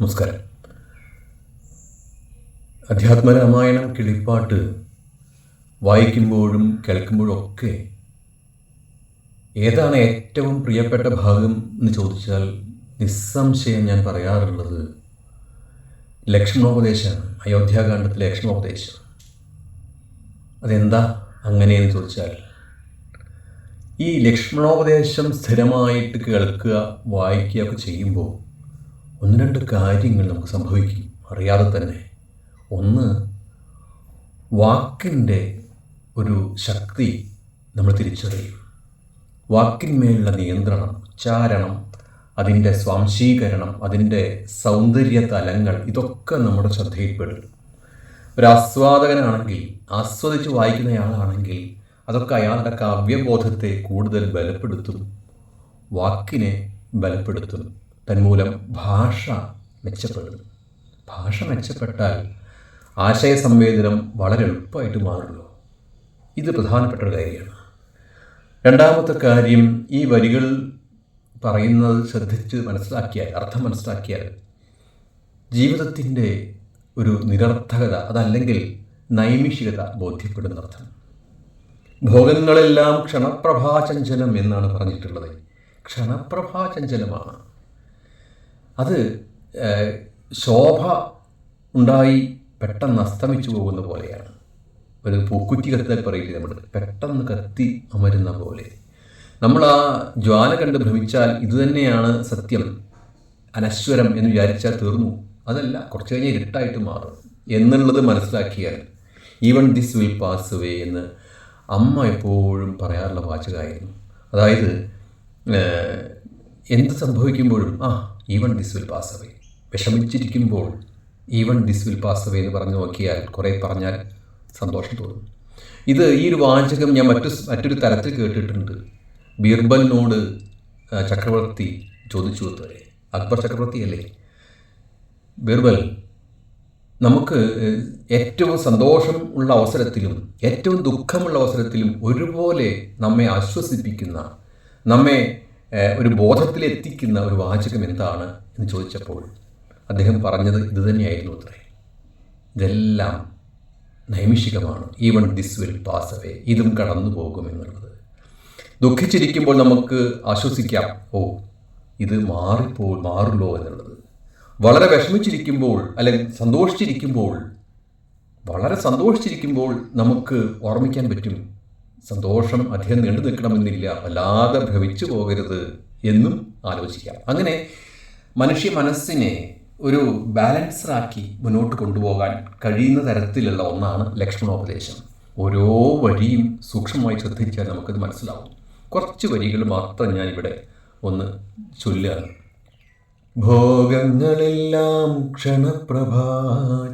നമസ്കാരം. അധ്യാത്മരാമായണം കിളിപ്പാട്ട് വായിക്കുമ്പോഴും കേൾക്കുമ്പോഴും ഒക്കെ ഏതാണ് ഏറ്റവും പ്രിയപ്പെട്ട ഭാഗം എന്ന് ചോദിച്ചാൽ നിസ്സംശയം ഞാൻ പറയാറുള്ളത് ലക്ഷ്മണോപദേശമാണ് അയോധ്യാകാന്ഡത്തിലെ ലക്ഷ്മണോപദേശം. അതെന്താ അങ്ങനെയെന്ന് ചോദിച്ചാൽ ഈ ലക്ഷ്മണോപദേശം സ്ഥിരമായിട്ട് കേൾക്കുക വായിക്കുക ഒക്കെ ചെയ്യുമ്പോൾ ഒന്ന് രണ്ട് കാര്യങ്ങൾ നമുക്ക് സംഭവിക്കും. അറിയാതെ തന്നെ. ഒന്ന് വാക്കിന്റെ ഒരു ശക്തി നമ്മൾ തിരിച്ചറിയും. വാക്കിന്മേലുള്ള നിയന്ത്രണം ഉച്ചാരണം അതിന്റെ സ്വാംശീകരണം അതിന്റെ സൗന്ദര്യ തലങ്ങൾ ഇതൊക്കെ നമ്മുടെ ശ്രദ്ധയിൽപ്പെടും. ഒരു ആസ്വാദകനാണെങ്കിൽ ആസ്വദിച്ച് വായിക്കുന്നയാളാണെങ്കിൽ അതൊക്കെ അയാളുടെ കാവ്യബോധത്തെ കൂടുതൽ ബലപ്പെടുത്തും. വാക്കിനെ ബലപ്പെടുത്തും. തന്മൂലം ഭാഷ മെച്ചപ്പെടും ഭാഷ മെച്ചപ്പെട്ടാൽ ആശയ സംവേദനം വളരെ എളുപ്പമായിട്ട് മാറുള്ളൂ ഇത് പ്രധാനപ്പെട്ട ഒരു കാര്യമാണ്. രണ്ടാമത്തെ കാര്യം ഈ വരികൾ പറയുന്നത് ശ്രദ്ധിച്ച് മനസ്സിലാക്കിയാൽ അർത്ഥം മനസ്സിലാക്കിയാൽ ജീവിതത്തിന്റെ ഒരു നിരർത്ഥകത അതല്ലെങ്കിൽ നൈമിഷികത ബോധ്യപ്പെടുന്ന അർത്ഥം. ഭോഗങ്ങളെല്ലാം ക്ഷണപ്രഭാചഞ്ചലം എന്നാണ് പറഞ്ഞിട്ടുള്ളത്. ക്ഷണപ്രഭാചഞ്ചലമാണ്. അത് ശോഭ ഉണ്ടായി പെട്ടെന്ന് അസ്തമിച്ചു പോകുന്ന പോലെയാണ്. ഒരു പൂക്കുറ്റി കത്തി പറയില്ലേ നമ്മൾ പെട്ടെന്ന് കത്തി അമരുന്ന പോലെ. നമ്മൾ ആ ജ്വാല കണ്ട് ഭ്രമിച്ചാൽ ഇതുതന്നെയാണ് സത്യം. അനശ്വരം എന്ന് വിചാരിച്ചാൽ തീർന്നു. അതല്ല കുറച്ച് കഴിഞ്ഞ് ഇരുട്ടായിട്ട് മാറും എന്നുള്ളത് മനസ്സിലാക്കിയാൽ. Even this will pass away എന്ന് അമ്മ എപ്പോഴും പറയാറുള്ള വാചകമായിരുന്നു. അതായത് എന്ത് സംഭവിക്കുമ്പോഴും ആ even this will pass away വിഷമിച്ചിരിക്കുമ്പോൾ even this will pass away എന്ന് പറഞ്ഞു നോക്കിയാൽ കുറേ പറഞ്ഞാൽ സന്തോഷം തോന്നും. ഇത് ഈ ഒരു വാചകം ഞാൻ മറ്റു മറ്റൊരു തരത്തിൽ കേട്ടിട്ടുണ്ട്. ബീർബലിനോട് ചക്രവർത്തി ചോദിച്ചു അത്രേ അക്ബർ ചക്രവർത്തി അല്ലേ ബീർബൽ നമുക്ക് ഏറ്റവും സന്തോഷം ഉള്ള അവസരത്തിലും ഏറ്റവും ദുഃഖമുള്ള അവസരത്തിലും ഒരുപോലെ നമ്മെ ആശ്വസിപ്പിക്കുന്ന നമ്മെ ഒരു ബോധത്തിലെത്തിക്കുന്ന ഒരു വാചകം എന്താണ് എന്ന് ചോദിച്ചപ്പോൾ അദ്ദേഹം പറഞ്ഞത് ഇത് തന്നെയായിരുന്നു അത്രേ ഇതെല്ലാം നൈമിഷികമാണ്. Even this will pass away ഇതും കടന്നു പോകും എന്നുള്ളത്. ദുഃഖിച്ചിരിക്കുമ്പോൾ നമുക്ക് ആശ്വസിക്കാം. ഓ ഇത് മാറിപ്പോ മാറുള്ളോ എന്നുള്ളത്. വളരെ വിഷമിച്ചിരിക്കുമ്പോൾ അല്ലെങ്കിൽ സന്തോഷിച്ചിരിക്കുമ്പോൾ വളരെ സന്തോഷിച്ചിരിക്കുമ്പോൾ നമുക്ക് ഓർമ്മിക്കാൻ പറ്റും. സന്തോഷം അധികം നീണ്ടു നിൽക്കണമെന്നില്ല. വല്ലാതെ ഭ്രമിച്ചു പോകരുത് എന്നും ആലോചിക്കാം. അങ്ങനെ മനുഷ്യ മനസ്സിനെ ഒരു ബാലൻസറാക്കി മുന്നോട്ട് കൊണ്ടുപോകാൻ കഴിയുന്ന തരത്തിലുള്ള ഒന്നാണ് ലക്ഷ്മണോപദേശം. ഓരോ വരിയും സൂക്ഷ്മമായി ശ്രദ്ധിച്ചാൽ നമുക്കത് മനസ്സിലാവും. കുറച്ച് വരികൾ മാത്രം ഞാനിവിടെ ഒന്ന് ചൊല്ലുകയാണ്. ഭോഗങ്ങളെല്ലാം ക്ഷണപ്രഭാ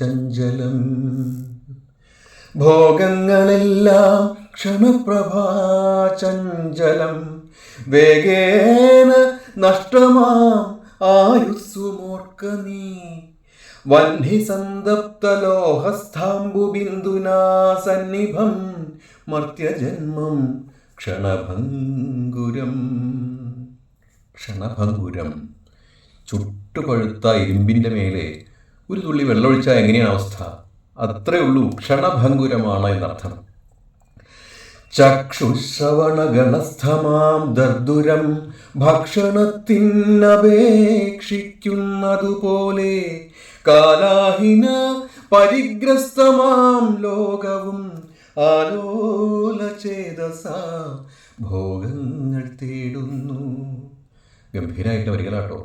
ചഞ്ചലം. ഭോഗങ്ങളെല്ലാം ക്ഷണപ്രഭാ ചഞ്ചലം വേഗേന നഷ്ടമാം ആയുസ്സുമോർക്ക നീ വഹ്നിസന്തപ്തലോഹസ്ഥാംബുബിന്ദുനാ സന്നിഭം മർത്യജന്മം ക്ഷണഭംഗുരം ക്ഷണഭംഗുരം ചുട്ടുപഴുത്ത ഇരുമ്പിന്റെ മേലെ ഒരു തുള്ളി വെള്ളമൊഴിച്ചാൽ എങ്ങനെയാണ് അവസ്ഥ? അത്രയുള്ളൂ ക്ഷണഭംഗുരമാണ് എന്നർത്ഥം. ചക്ഷുശ്രവണഗണസ്ഥമാം ദർദുരം ഭക്ഷണത്തിനപേക്ഷിക്കുന്നതുപോലെ കാലാഹിന പരിഗ്രസ്തമാം ലോകവും ആലോലചേതസ ഭോഗങ്ങൾ തേടുന്നു. ഗംഭീരായിട്ട് വരിക കേട്ടോ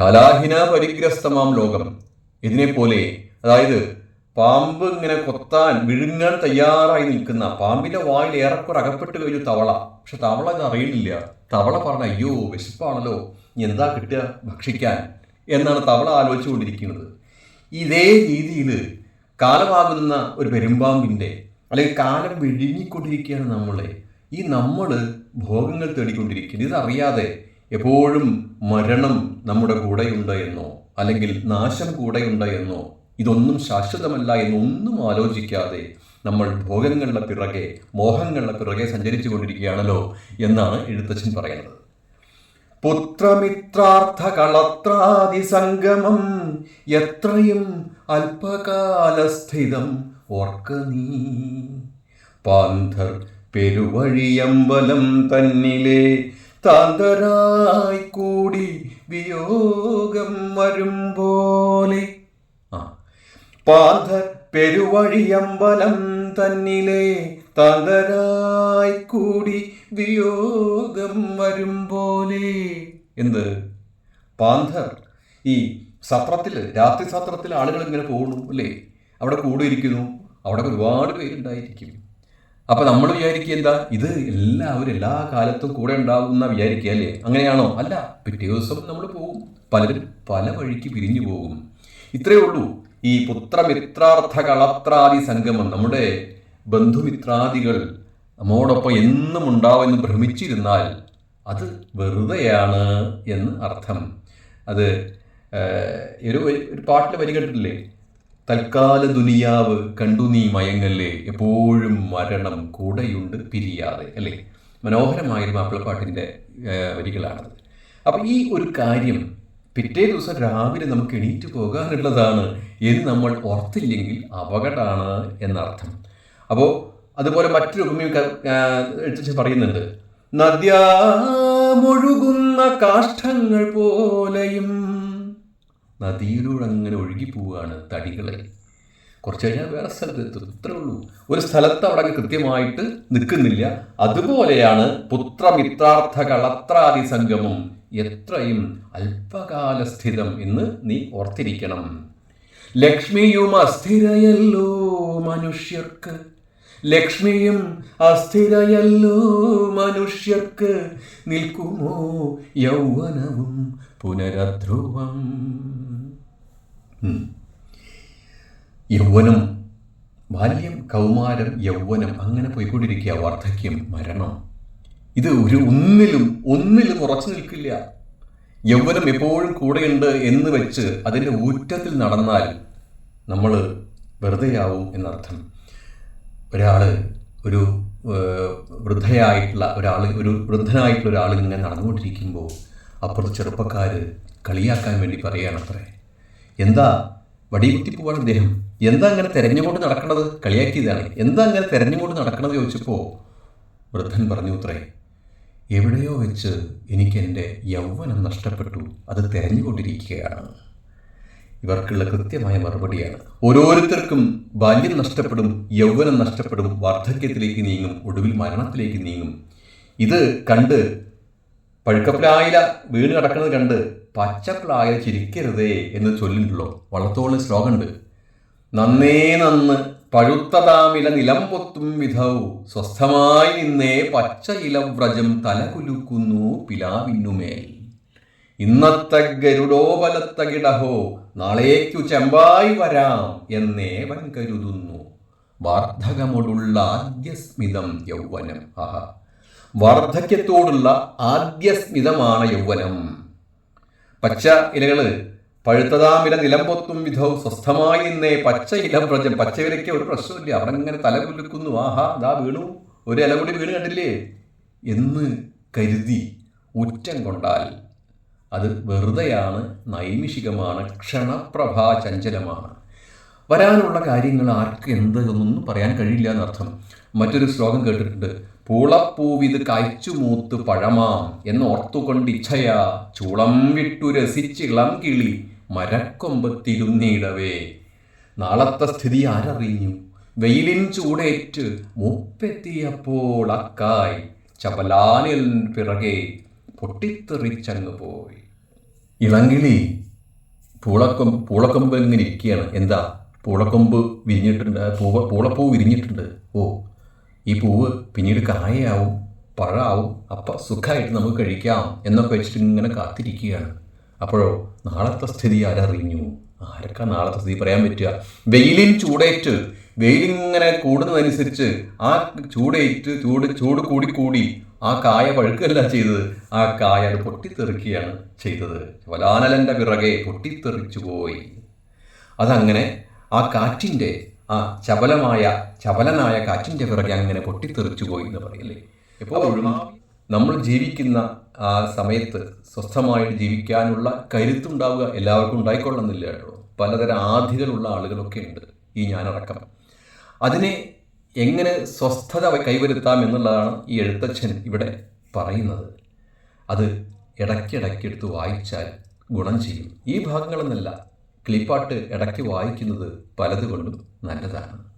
കാലാഹിന പരിഗ്രസ്തമാം ലോകം. ഇതിനെപ്പോലെ അതായത് പാമ്പ് ഇങ്ങനെ കൊത്താൻ വിഴുങ്ങാൻ തയ്യാറായി നിൽക്കുന്ന പാമ്പിന്റെ വായിൽ ഏറെക്കുറെ അകപ്പെട്ട് കഴിഞ്ഞു തവള. പക്ഷെ തവള ഇത് അറിയുന്നില്ല. തവള പറഞ്ഞ അയ്യോ വിശപ്പാണല്ലോ. എന്താ കിട്ടുക? ഭക്ഷിക്കാൻ. എന്നാണ് തവള ആലോചിച്ചുകൊണ്ടിരിക്കുന്നത്. ഇതേ രീതിയിൽ കാലമാകുന്ന ഒരു പെരുമ്പാമ്പിന്റെ അല്ലെങ്കിൽ കാലം വിഴുങ്ങിക്കൊണ്ടിരിക്കുകയാണ് നമ്മളെ. ഈ നമ്മൾ ഭോഗങ്ങൾ തേടിക്കൊണ്ടിരിക്കുന്നത് ഇതറിയാതെ എപ്പോഴും മരണം നമ്മുടെ കൂടെയുണ്ട് എന്നോ അല്ലെങ്കിൽ നാശം കൂടെയുണ്ട് എന്നോ ഇതൊന്നും ശാശ്വതമല്ല എന്നൊന്നും ആലോചിക്കാതെ നമ്മൾ ഭോഗങ്ങളുടെ പിറകെ മോഹങ്ങളുടെ പിറകെ സഞ്ചരിച്ചു കൊണ്ടിരിക്കുകയാണല്ലോ എന്നാണ് എഴുത്തച്ഛൻ പറയുന്നത്. പുത്രമിത്രാർത്ഥ കളത്രാതിസംഗമം എത്രയും അല്പകാലസ്ഥിതം ഓർക്ക നീ. പാന്ധർ പെരുവഴിയമ്പലം തന്നിലെ താന്തരായി കൂടി വിയോഗം വരും പോലെ പാന്ധർ പെരുവഴിയമ്പലം തന്നിലെ തകരായി കൂടി വിയോഗം വരും പോലെ. എന്ത്? പാന്ധർ ഈ സത്രത്തിൽ രാത്രി സത്രത്തിൽ ആളുകൾ ഇങ്ങനെ പോകുന്നു അല്ലേ? അവിടെ കൂടിയിരിക്കുന്നു അവിടെ ഒരുപാട് പേരുണ്ടായിരിക്കും. അപ്പൊ നമ്മൾ വിചാരിക്കുക എന്താ? ഇത് എല്ലാവരും എല്ലാ കാലത്തും കൂടെ ഉണ്ടാകുന്ന വിചാരിക്കുക അല്ലേ? അങ്ങനെയാണോ? അല്ല പിറ്റേ ദിവസം നമ്മൾ പോകും. പലരും പല വഴിക്ക് പിരിഞ്ഞു പോകും. ഇത്രയേ ഉള്ളൂ. ഈ പുത്രമിത്രാർത്ഥ കളത്രാദി സംഗമം നമ്മുടെ ബന്ധുമിത്രാദികൾ നമ്മോടൊപ്പം എന്നും ഉണ്ടാവുമെന്ന് ഭ്രമിച്ചിരുന്നാൽ അത് വെറുതെയാണ് എന്ന് അർത്ഥം. അത് ഒരു ഒരു പാട്ടിൽ വരി കേട്ടിട്ടില്ലേ? തൽക്കാല ദുനിയാവ് കണ്ടു നീ മയങ്ങല്ലേ എപ്പോഴും മരണം കൂടെയുണ്ട് പിരിയാതെ അല്ലേ? മനോഹരമായൊരു മാപ്പിളപ്പാട്ടിന്റെ വരികളാണത്. അപ്പം ഈ ഒരു കാര്യം പിറ്റേ ദിവസം രാവിലെ നമുക്ക് എണീറ്റ് പോകാനുള്ളതാണ്. എന്ന് നമ്മൾ ഓർത്തില്ലെങ്കിൽ അപകടമാണ് എന്നർത്ഥം. അപ്പോൾ അതുപോലെ മറ്റൊരു ഉപമയും എഴുത്തച്ഛൻ പറയുന്നുണ്ട്. നദ്യാമൊഴുകുന്ന കാഷ്ടങ്ങൾ പോലെയും നദിയിലൂടെ അങ്ങനെ ഒഴുകി പോവുകയാണ് തടികളെ. കുറച്ച് കഴിഞ്ഞാൽ വേറെ സ്ഥലത്ത് എത്തും. ഇത്രേ ഉള്ളൂ. ഒരു സ്ഥലത്ത് അവിടെ കൃത്യമായിട്ട് നിൽക്കുന്നില്ല. അതുപോലെയാണ് പുത്രമിത്രാർത്ഥ കളത്രാദി സംഗമം എത്രയും അല്പകാലസ്ഥിരം എന്ന് നീ ഓർത്തിരിക്കണം. ലക്ഷ്മിയും അസ്ഥിരയല്ലോ മനുഷ്യർക്ക്. ലക്ഷ്മിയും അസ്ഥിരയല്ലോ മനുഷ്യർക്ക്. നിൽക്കുമോ യൗവനവും പുനരധ്രുവം. യൗവനം ബാല്യം കൗമാരം യൗവനം അങ്ങനെ പോയിക്കൊണ്ടിരിക്കുക. വാർദ്ധക്യം മരണം. ഇത് ഒരു ഒന്നിലും ഒന്നിലും ഉറച്ചു നിൽക്കില്ല. യൗവനം എപ്പോഴും കൂടെയുണ്ട് എന്ന് വെച്ച് അതിന്റെ ഊറ്റത്തിൽ നടന്നാൽ നമ്മൾ വെറുതെയാവും എന്നർത്ഥം. ഒരാൾ ഒരു വൃദ്ധയായിട്ടുള്ള ഒരാൾ ഒരു വൃദ്ധനായിട്ടുള്ള ഒരാൾ ഇങ്ങനെ നടന്നുകൊണ്ടിരിക്കുമ്പോൾ അപ്പുറത്ത് ചെറുപ്പക്കാർ കളിയാക്കാൻ വേണ്ടി പറയുകയാണ് അത്രേ. എന്താ? വടികുത്തി പോവാണ് അദ്ദേഹം എന്താ അങ്ങനെ തെരഞ്ഞുകൊണ്ട് നടക്കണത്? കളിയാക്കിയതാണ്. എന്താ അങ്ങനെ തെരഞ്ഞുകൊണ്ട് നടക്കണത് ചോദിച്ചപ്പോൾ വൃദ്ധൻ പറഞ്ഞു ഉത്രേ എവിടെയോ വെച്ച് എനിക്ക് എന്റെ യൗവനം നഷ്ടപ്പെട്ടു. അത് തെരഞ്ഞുകൊണ്ടിരിക്കുകയാണ്. ഇവർക്കുള്ള കൃത്യമായ മറുപടിയാണ്. ഓരോരുത്തർക്കും ബാല്യം നഷ്ടപ്പെടും യൗവനം നഷ്ടപ്പെടും വാർദ്ധക്യത്തിലേക്ക് നീങ്ങും ഒടുവിൽ മരണത്തിലേക്ക് നീങ്ങും. ഇത് കണ്ട് പഴുക്കപ്ലായില വീണ് കിടക്കുന്നത് കണ്ട് പച്ചപ്ലായ ചിരിക്കരുതേ എന്ന് ചൊല്ലിട്ടുള്ളൂ വള്ളത്തോൾ ശ്ലോകമുണ്ട്. നന്നേ നന്ന് പഴുത്തതാമില നിലം പൊത്തും വിധൗ. സ്വസ്ഥമായി നിന്നേ പച്ച ഇലവ്രജം തലകുലുക്കുന്നു പിലാവിന്നുമേൽ. ഇന്നത്തെ ഗരുഡോപലത്തകിടഹോ നാളേക്കു ചെമ്പായി വരാം എന്നേവൻ കരുതുന്നു. വാർദ്ധകമോടുള്ള ആദ്യസ്മിതം യൗവനം. ആഹ. വാർദ്ധക്യത്തോടുള്ള ആദ്യസ്മിതമാണ് യൗവനം. പച്ച ഇലകൾ പഴുത്തതാമില നിലംപൊത്തും വിധവും സ്വസ്ഥമായി നിന്നേ പച്ച ഇല പ്രജ പച്ചവിലയ്ക്ക് ഒരു പ്രശ്നമില്ല അവിടെ ഇങ്ങനെ തല കുലുക്കുന്നു. ആഹാ ദാ വീണു. ഒരു ഇല കൂടി വീണ് കണ്ടില്ലേ? എന്ന് കരുതി ഉറ്റം കൊണ്ടാൽ അത് വെറുതെയാണ് നൈമിഷികമാണ് ക്ഷണപ്രഭാ ചഞ്ചലമാണ്. വരാനുള്ള കാര്യങ്ങൾ ആർക്ക് എന്ത് എന്നൊന്നും പറയാൻ കഴിയില്ല എന്നർത്ഥം. മറ്റൊരു ശ്ലോകം കേട്ടിട്ടുണ്ട്. പൂളപ്പൂവിത് കായ്ച്ചുമൂത്ത് പഴമാം എന്നോർത്തുകൊണ്ട് ഇച്ഛയാ ചൂളം വിട്ടു രസിച്ചിളം കിളി. മരക്കൊമ്പത്തിരുന്നിടവേ. നാളത്തെ സ്ഥിതി ആരറിഞ്ഞു? വെയിലിൻ ചൂടേറ്റ് മൂപ്പെത്തിയപ്പോൾ അക്കായ് ചപലാനിൽ പിറകെ പൊട്ടിത്തെറിച്ചങ്ങ് പോയി. ഇളങ്കിളി പൂളക്കൊമ്പ് പൂളക്കൊമ്പ് ഇങ്ങനെ ഇരിക്കുകയാണ്. എന്താ? പൂളക്കൊമ്പ് വിരിഞ്ഞിട്ടുണ്ട് പൂവ പൂളപ്പൂ വിരിഞ്ഞിട്ടുണ്ട്. ഓ ഈ പൂവ് പിന്നീട് കായയാവും പഴമാവും അപ്പം സുഖമായിട്ട് നമുക്ക് കഴിക്കാം എന്നൊക്കെ വെച്ചിട്ട് ഇങ്ങനെ കാത്തിരിക്കുകയാണ്. അപ്പോഴോ നാളത്തെ സ്ഥിതി ആരറിഞ്ഞു? ആരൊക്കെ നാളത്തെ സ്ഥിതി പറയാൻ പറ്റുക? വെയിലിൽ ചൂടേറ്റ് വെയിലിങ്ങനെ കൂടുന്നതനുസരിച്ച് ആ ചൂടേറ്റ് ചൂട് ചൂട് കൂടി കൂടി ആ കായ പഴുക്കല്ല ചെയ്തത്. ആ കായ അത് പൊട്ടിത്തെറിക്കുകയാണ് ചെയ്തത്. വലാനലന്റെ പിറകെ പൊട്ടിത്തെറിച്ചു പോയി. അതങ്ങനെ ആ കാറ്റിന്റെ ആ ചപലമായ ചപലനായ കാറ്റിന്റെ പിറകെ അങ്ങനെ പൊട്ടിത്തെറിച്ചു പോയി എന്ന് പറയല്ലേ? എപ്പോഴും നമ്മൾ ജീവിക്കുന്ന ആ സമയത്ത് സ്വസ്ഥമായിട്ട് ജീവിക്കാനുള്ള കരുത്തുണ്ടാവുക എല്ലാവർക്കും ഉണ്ടായിക്കൊള്ളുന്നില്ല കേട്ടോ. പലതരം ആധികളുള്ള ആളുകളൊക്കെ ഉണ്ട് ഈ ഞാനടക്കം. അതിനെ എങ്ങനെ സ്വസ്ഥത കൈവരുത്താം എന്നുള്ളതാണ് ഈ എഴുത്തച്ഛൻ ഇവിടെ പറയുന്നത്. അത് ഇടയ്ക്കിടയ്ക്ക് എടുത്ത് വായിച്ചാൽ ഗുണം ചെയ്യും. ഈ ഭാഗങ്ങളെന്നല്ല കിളിപ്പാട്ട് ഇടയ്ക്ക് വായിക്കുന്നത് പലതുകൊണ്ടും നല്ലതാണ്.